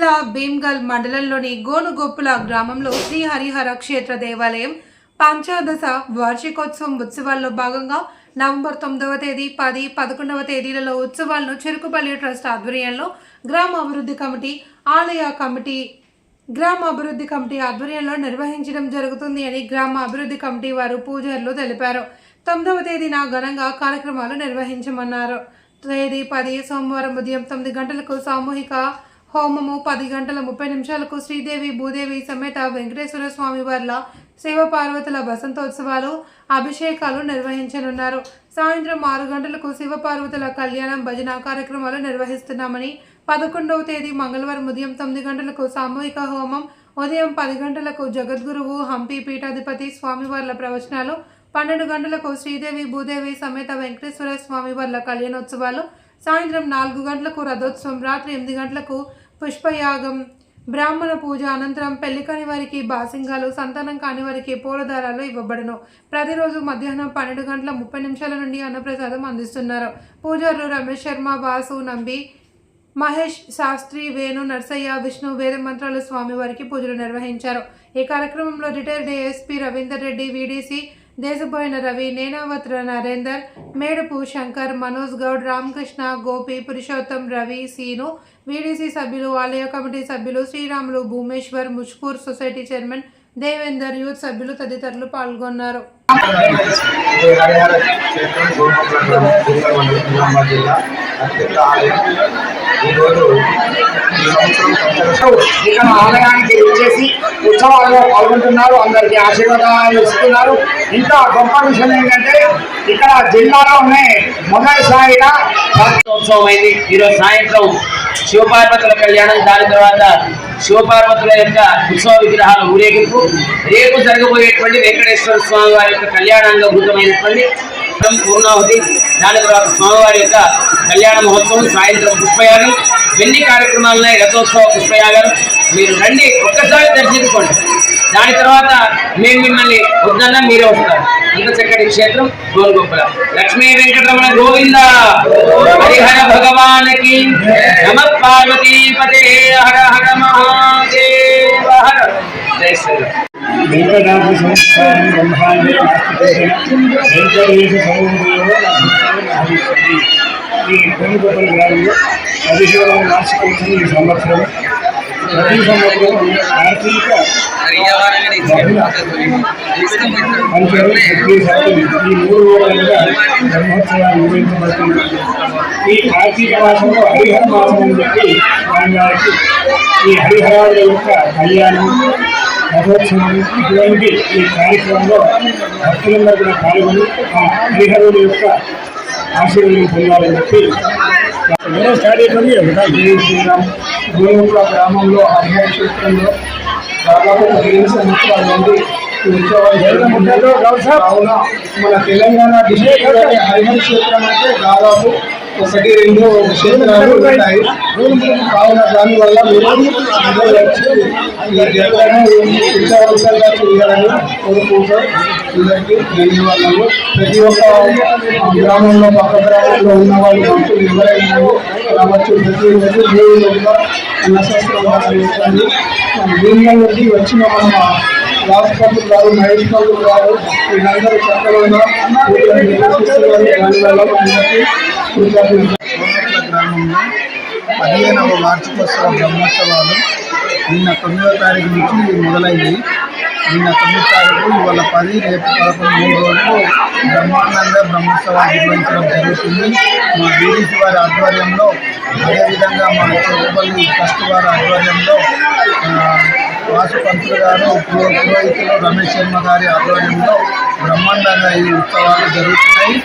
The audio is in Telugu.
జిల్లా భీమ్గల్ మండలంలోని గోనుగొప్పుల గ్రామంలో శ్రీ హరిహర క్షేత్ర దేవాలయం పంచాదశ వార్షికోత్సవం ఉత్సవాల్లో భాగంగా నవంబర్ తొమ్మిదవ తేదీ పది పదకొండవ తేదీలలో ఉత్సవాలను చెరుకుపల్లి ట్రస్ట్ ఆధ్వర్యంలో గ్రామ అభివృద్ధి కమిటీ ఆలయ కమిటీ గ్రామ అభివృద్ధి కమిటీ ఆధ్వర్యంలో నిర్వహించడం జరుగుతుంది అని గ్రామ అభివృద్ధి కమిటీ వారు పూజారులు తెలిపారు. తొమ్మిదవ తేదీన ఘనంగా కార్యక్రమాలు నిర్వహించమన్నారు. తేదీ పది సోమవారం ఉదయం తొమ్మిది గంటలకు సామూహిక హోమము పది గంటల ముప్పై నిమిషాలకు శ్రీదేవి భూదేవి సమేత వెంకటేశ్వర స్వామి వార్ల శివ పార్వతుల వసంతోత్సవాలు అభిషేకాలు నిర్వహించనున్నారు. సాయంత్రం ఆరు గంటలకు శివ పార్వతుల కళ్యాణం భజన కార్యక్రమాలు నిర్వహిస్తున్నామని పదకొండవ తేదీ మంగళవారం ఉదయం తొమ్మిది గంటలకు సామూహిక హోమం ఉదయం పది గంటలకు జగద్గురువు హంపి పీఠాధిపతి స్వామివార్ల ప్రవచనాలు పన్నెండు గంటలకు శ్రీదేవి భూదేవి సమేత వెంకటేశ్వర స్వామివార్ల కళ్యాణోత్సవాలు సాయంత్రం నాలుగు గంటలకు రథోత్సవం రాత్రి ఎనిమిది గంటలకు పుష్పయాగం బ్రాహ్మణ పూజ అనంతరం పెళ్ళి కాని వారికి బాసింగాలు సంతానం కాని వారికి పూలదారాలు ఇవ్వబడును. ప్రతిరోజు మధ్యాహ్నం పన్నెండు గంటల ముప్పై నిమిషాల నుండి అన్నప్రసాదం అందిస్తున్నారు. పూజారులు రమేష్ శర్మ వాసు నంబి మహేష్ శాస్త్రి వేణు నర్సయ్య విష్ణు వేద మంత్రాలు స్వామివారికి పూజలు నిర్వహించారు. ఈ కార్యక్రమంలో retired ASP Ravinder Reddy VDC దేశపోయిన Ravi నేనావత్ర నరేందర్ మేడుపు శంకర్ మనోజ్ గౌడ్ రామకృష్ణ గోపి పురుషోత్తం రవి సీను వీడీసీ సభ్యులు ఆలయ కమిటీ సభ్యులు Sriramulu Bhumeshwar Mushkur society chairman Devender youth సభ్యులు తదితరులు పాల్గొన్నారు. ఈరోజు ఈ ఇక్కడ ఆలయానికి వచ్చేసి ఉత్సవాల్లో పాల్గొంటున్నారు. అందరికి ఆశీర్వాదాలు ఇస్తున్నారు. ఇంకా గొప్ప విషయం ఏంటంటే ఇక్కడ జిల్లాలోనే మొదటిసారిగా ఉత్సవం అయింది ఈరోజు సాయంత్రం శివపార్వతుల కళ్యాణం దాని తర్వాత శివపార్వతుల యొక్క ఉత్సవ విగ్రహాల ఊరేగింపు. రేపు జరగబోయేటువంటి వెంకటేశ్వర స్వామి వారి యొక్క కళ్యాణాంగభూతమైనటువంటి పూర్ణాహుతి దాని తర్వాత స్వామివారి యొక్క కళ్యాణ మహోత్సవం సాయంత్రం పుష్పయాగం. ఎన్ని కార్యక్రమాలున్నాయి రథోత్సవ పుష్పయాగాలు మీరు రండి ఒక్కసారి దర్శించుకోండి. దాని తర్వాత మేము మిమ్మల్ని వద్దన్నా మీరే వస్తారు. అంత చక్కటి క్షేత్రం గోల్గొప్పల లక్ష్మీ వెంకటరమణ గోవింద! ఈ కొనుగోలు గ్రామంలో పదిహేడవ వార్షికోత్సవం ఈ సంవత్సరం ప్రతి సంవత్సరం కార్తీక పంచమి శక్తి సప్తమి ఈ మూడు రోజులుగా బ్రహ్మోత్సవాలు నిర్వహించబడుతున్నాయి ఈ కార్తీక మాసంలో హరిహర మాసం అని చెప్పి దాని వారికి ఈ హరిహరాల యొక్క కళ్యాణం రథోత్సవం ఇటువంటి ఈ కార్యక్రమంలో భక్తులందరూ కూడా పాల్గొని ఆ హరిహరుల యొక్క ఆశీర్వాదం పొందాలని చెప్పి ఎవరో స్టార్ట్ అయిపోయింది జై శ్రీరామ్ గోవింద గ్రామంలో హరిహర క్షేత్రంలో దాదాపు పదిహేను సంవత్సరాల నుండి కావున మన తెలంగాణ డిస్ట్రిక్ట్ హరిహర క్షేత్రం అంటే దాదాపు ఒకటి రెండు క్షేత్రాలు ఉంటాయి కావున దానివల్ల మీరు అందరూ వచ్చి ఈ జగన్ విజయవంతంగా చేయాలని కోరుకుంటూ అందరికీ ధన్యవాదాలు ప్రతి ఒక్క గ్రామంలో పక్క గ్రామంలో ఉన్న వాళ్ళు భక్తులు ఎవరైనా రావచ్చు ప్రతి రోజు దేవుళ్ళ అన్నశాస్త్రం చేస్తుంది దీనిలో నుండి వచ్చిన మన రాష్ట్రపతి గారు మహేష్ బాబు గారు వీళ్ళందరూ చక్కగా పూజలు నిర్వహిస్తున్నారు దానివల్ల అందరికీ కృతజ్ఞతలు గ్రామంలో పదిహేనవ వార్షికోత్సవ బ్రహ్మోత్సవాలు నిన్న తొమ్మిదవ తారీఖు నుంచి మొదలైంది నిన్న తొమ్మిది తారీఖు ఇవాళ పది రేపు పదకొండు మూడు రోజులు బ్రహ్మాండంగా బ్రహ్మోత్సవాలు నిర్వహించడం జరుగుతుంది. మా బీడీసీ వారి ఆధ్వర్యంలో అదేవిధంగా మా చోటపల్లి ట్రస్ట్ వారి ఆధ్వర్యంలో వాసు పంతులు గారు పురోహితులు రమేష్ శర్మ గారి ఆధ్వర్యంలో బ్రహ్మాండంగా ఈ ఉత్సవాలు జరుగుతున్నాయి.